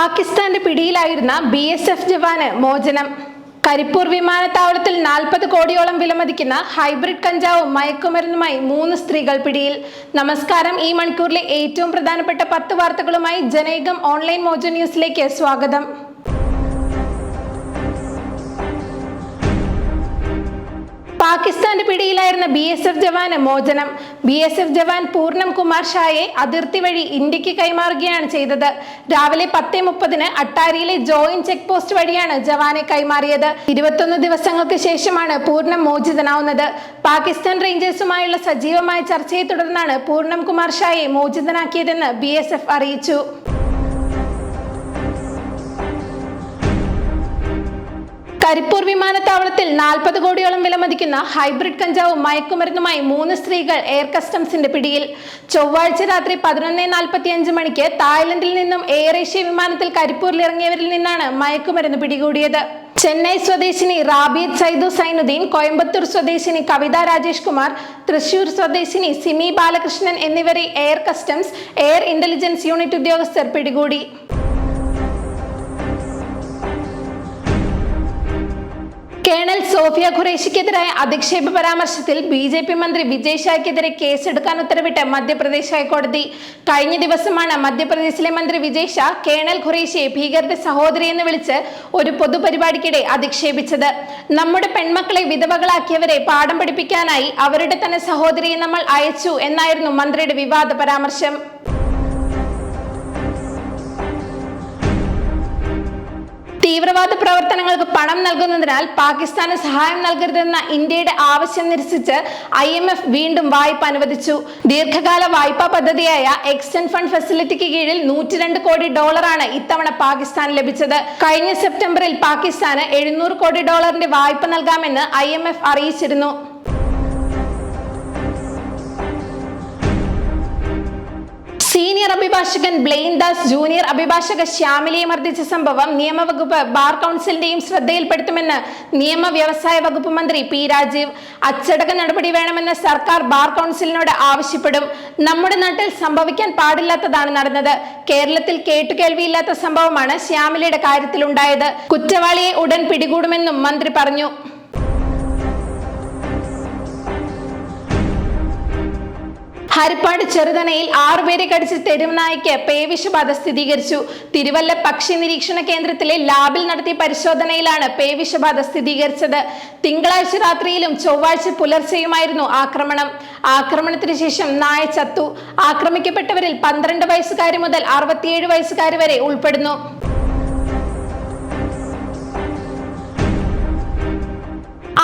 പാകിസ്ഥാന്റെ പിടിയിലായിരുന്ന B S F ജവാന് മോചനം. കരിപ്പൂർ വിമാനത്താവളത്തിൽ നാൽപ്പത് കോടിയോളം വിലമതിക്കുന്ന ഹൈബ്രിഡ് കഞ്ചാവും മയക്കുമരുന്നുമായി മൂന്ന് സ്ത്രീകൾ പിടിയിൽ. നമസ്കാരം. ഈ മണിക്കൂറിലെ ഏറ്റവും പ്രധാനപ്പെട്ട പത്ത് വാർത്തകളുമായി ജനയുഗം ഓൺലൈൻ മോജോ ന്യൂസിലേക്ക് സ്വാഗതം. പാകിസ്ഥാന്റെ പിടിയിലായിരുന്ന ബി എസ് എഫ് ജവാന് മോചനം. ബി എസ് എഫ് ജവാൻ പൂർണം കുമാർ ഷായെ അതിർത്തി വഴി ഇന്ത്യയ്ക്ക് കൈമാറുകയാണ് ചെയ്തത്. രാവിലെ പത്ത് മുപ്പതിന് അട്ടാരിയിലെ ജോയിന്റ് ചെക്ക് പോസ്റ്റ് വഴിയാണ് ജവാനെ കൈമാറിയത്. ഇരുപത്തൊന്ന് ദിവസങ്ങൾക്ക് ശേഷമാണ് പൂർണം മോചിതനാവുന്നത്. പാകിസ്ഥാൻ റേഞ്ചേഴ്സുമായുള്ള സജീവമായ ചർച്ചയെ തുടർന്നാണ് പൂർണം കുമാർ ഷായെ മോചിതനാക്കിയതെന്ന് ബി അറിയിച്ചു. കരിപ്പൂർ വിമാനത്താവളത്തിൽ നാൽപ്പത് കോടിയോളം വിലമതിക്കുന്ന ഹൈബ്രിഡ് കഞ്ചാവും മയക്കുമരുന്നുമായി മൂന്ന് സ്ത്രീകൾ എയർ കസ്റ്റംസിന്റെ പിടിയിൽ. ചൊവ്വാഴ്ച രാത്രി പതിനൊന്ന് നാൽപ്പത്തി അഞ്ച് മണിക്ക് തായ്ലൻഡിൽ നിന്നും എയർ ഏഷ്യ വിമാനത്തിൽ കരിപ്പൂരിൽ ഇറങ്ങിയവരിൽ നിന്നാണ് മയക്കുമരുന്ന് പിടികൂടിയത്. ചെന്നൈ സ്വദേശിനി റാബിദ് സൈദു സൈനുദ്ദീൻ കോയമ്പത്തൂർ സ്വദേശിനി കവിത രാജേഷ് കുമാർ തൃശൂർ സ്വദേശിനി സിമി ബാലകൃഷ്ണൻ എന്നിവരെ air customs air intelligence unit ഉദ്യോഗസ്ഥർ പിടികൂടി. കേണൽ സോഫിയ ഖുറേഷിക്കെതിരായ അധിക്ഷേപ പരാമർശത്തിൽ ബി ജെ പി മന്ത്രി വിജയ് ഷായ്ക്കെതിരെ കേസെടുക്കാൻ ഉത്തരവിട്ട് മധ്യപ്രദേശ് ഹൈക്കോടതി. കഴിഞ്ഞ ദിവസമാണ് മധ്യപ്രദേശിലെ മന്ത്രി വിജയ് ഷാ കേണൽ ഖുറേഷിയെ ഭീകരന്റെ സഹോദരി എന്ന് വിളിച്ച് ഒരു പൊതുപരിപാടിക്കിടെ അധിക്ഷേപിച്ചത്. നമ്മുടെ പെൺമക്കളെ വിധവകളാക്കിയവരെ പാഠം പഠിപ്പിക്കാനായി അവരുടെ തന്നെ സഹോദരിയെ നമ്മൾ അയച്ചു എന്നായിരുന്നു മന്ത്രിയുടെ വിവാദ പരാമർശം. തീവ്രവാദ പ്രവർത്തനങ്ങൾക്ക് പണം നൽകുന്നതിനാൽ പാകിസ്ഥാന് സഹായം നൽകരുതെന്ന ഇന്ത്യയുടെ ആവശ്യം നിരസിച്ച് ഐ എം എഫ് വീണ്ടും വായ്പ അനുവദിച്ചു. ദീർഘകാല വായ്പാ പദ്ധതിയായ എക്സ്റ്റൻ ഫണ്ട് ഫെസിലിറ്റിക്ക് കീഴിൽ നൂറ്റിരണ്ട് കോടി ഡോളറാണ് ഇത്തവണ പാകിസ്ഥാൻ ലഭിച്ചത്. കഴിഞ്ഞ സെപ്റ്റംബറിൽ പാകിസ്ഥാന് എഴുന്നൂറ് കോടി ഡോളറിന്റെ വായ്പ നൽകാമെന്ന് ഐ അറിയിച്ചിരുന്നു. സീനിയർ അഭിഭാഷകൻ ബ്ലെയിൻ ദാസ് ജൂനിയർ അഭിഭാഷക ശ്യാമിലിയെ മർദ്ദിച്ച സംഭവം നിയമവകുപ്പ് ബാർ കൗൺസിലിന്റെയും ശ്രദ്ധയിൽപ്പെടുത്തുമെന്ന് നിയമ വ്യവസായ വകുപ്പ് മന്ത്രി പി രാജീവ്. അച്ചടക്ക നടപടി വേണമെന്ന് സർക്കാർ ബാർ കൗൺസിലിനോട് ആവശ്യപ്പെടും. നമ്മുടെ നാട്ടിൽ സംഭവിക്കാൻ പാടില്ലാത്തതാണ് നടന്നത്. കേരളത്തിൽ കേട്ടുകേൾവിയില്ലാത്ത സംഭവമാണ് ശ്യാമിലിയുടെ കാര്യത്തിലുണ്ടായത്. കുറ്റവാളിയെ ഉടൻ പിടികൂടുമെന്നും മന്ത്രി പറഞ്ഞു. ഹരിപ്പാട് ചെറുതനയിൽ ആറുപേരെ കടിച്ച് തെരുവുനായ്ക്ക് പേവിഷബാധ സ്ഥിരീകരിച്ചു. തിരുവല്ല പക്ഷി നിരീക്ഷണ കേന്ദ്രത്തിലെ ലാബിൽ നടത്തിയ പരിശോധനയിലാണ് പേവിഷബാധ സ്ഥിരീകരിച്ചത്. തിങ്കളാഴ്ച രാത്രിയിലും ചൊവ്വാഴ്ച പുലർച്ചെയുമായിരുന്നു ആക്രമണം. ആക്രമണത്തിന് ശേഷം നായ ചത്തു. ആക്രമിക്കപ്പെട്ടവരിൽ പന്ത്രണ്ട് വയസ്സുകാരി മുതൽ അറുപത്തിയേഴ് വയസ്സുകാരി വരെ ഉൾപ്പെടുന്നു.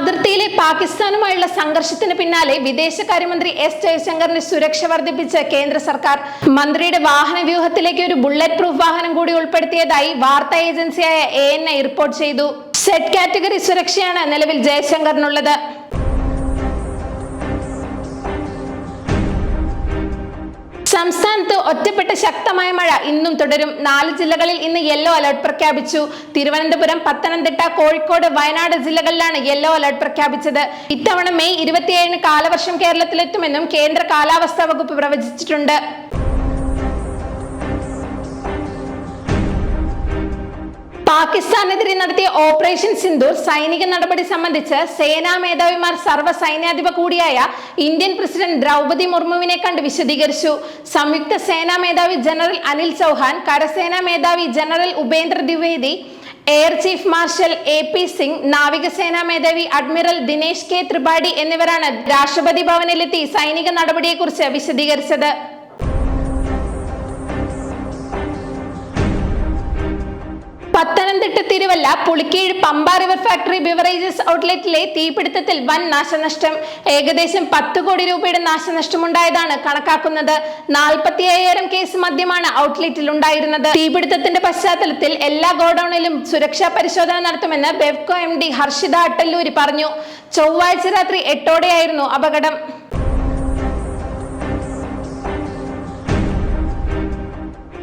അതിർത്തിയിലെ പാകിസ്ഥാനുമായുള്ള സംഘർഷത്തിന് പിന്നാലെ വിദേശകാര്യമന്ത്രി എസ് ജയശങ്കറിന്റെ സുരക്ഷ വർദ്ധിപ്പിച്ച് കേന്ദ്ര സർക്കാർ മന്ത്രിയുടെ വാഹന വ്യൂഹത്തിലേക്ക് ഒരു ബുള്ളറ്റ് പ്രൂഫ് വാഹനം കൂടി ഉൾപ്പെടുത്തിയതായി വാർത്താ ഏജൻസിയായ എ റിപ്പോർട്ട് ചെയ്തു. സെറ്റ് കാറ്റഗറി സുരക്ഷയാണ് നിലവിൽ ജയശങ്കറിനുള്ളത്. സംസ്ഥാനത്ത് ഒറ്റപ്പെട്ട ശക്തമായ മഴ ഇന്നും തുടരും. നാല് ജില്ലകളിൽ ഇന്ന് യെല്ലോ അലർട്ട് പ്രഖ്യാപിച്ചു. തിരുവനന്തപുരം പത്തനംതിട്ട കോഴിക്കോട് വയനാട് ജില്ലകളിലാണ് യെല്ലോ അലർട്ട് പ്രഖ്യാപിച്ചത്. ഇത്തവണ മെയ് ഇരുപത്തിയേഴിന് കാലവർഷം കേരളത്തിലെത്തുമെന്നും കേന്ദ്ര കാലാവസ്ഥാ വകുപ്പ് പ്രവചിച്ചിട്ടുണ്ട്. പാകിസ്ഥാനെതിരെ നടത്തിയ ഓപ്പറേഷൻ സിന്ദൂർ സൈനിക നടപടി സംബന്ധിച്ച് സേനാ മേധാവിമാർ സർവ സൈന്യാധിപ കൂടിയായ ഇന്ത്യൻ പ്രസിഡന്റ് ദ്രൗപതി മുർമുവിനെ കണ്ട് വിശദീകരിച്ചു. സംയുക്ത സേനാ മേധാവി ജനറൽ അനിൽ ചൗഹാൻ കരസേനാ മേധാവി general Upendra Dwivedi air chief marshal A P Singh നാവികസേനാ മേധാവി അഡ്മിറൽ ദിനേശ് കെ ത്രിപാഠി എന്നിവരാണ് രാഷ്ട്രപതി ഭവനിലെത്തി സൈനിക നടപടിയെക്കുറിച്ച് വിശദീകരിച്ചത്. Thiruvalla Pulikeezh Pampa river factory beverages ഔട്ട്ലെറ്റിലെ തീപിടുത്തത്തിൽ വൻ നാശനഷ്ടം. ഏകദേശം പത്ത് കോടി രൂപയുടെ നാശനഷ്ടമുണ്ടായതാണ് കണക്കാക്കുന്നത്. നാൽപ്പത്തി അയ്യായിരം കേസ് മദ്യമാണ് ഔട്ട്ലെറ്റിൽ ഉണ്ടായിരുന്നത്. തീപിടുത്തത്തിന്റെ പശ്ചാത്തലത്തിൽ എല്ലാ ഗോഡൌണിലും സുരക്ഷാ പരിശോധന നടത്തുമെന്ന് ബെവ്കോ എം ഡി ഹർഷിത അട്ടല്ലൂരി പറഞ്ഞു. ചൊവ്വാഴ്ച രാത്രി എട്ടോടെയായിരുന്നു അപകടം.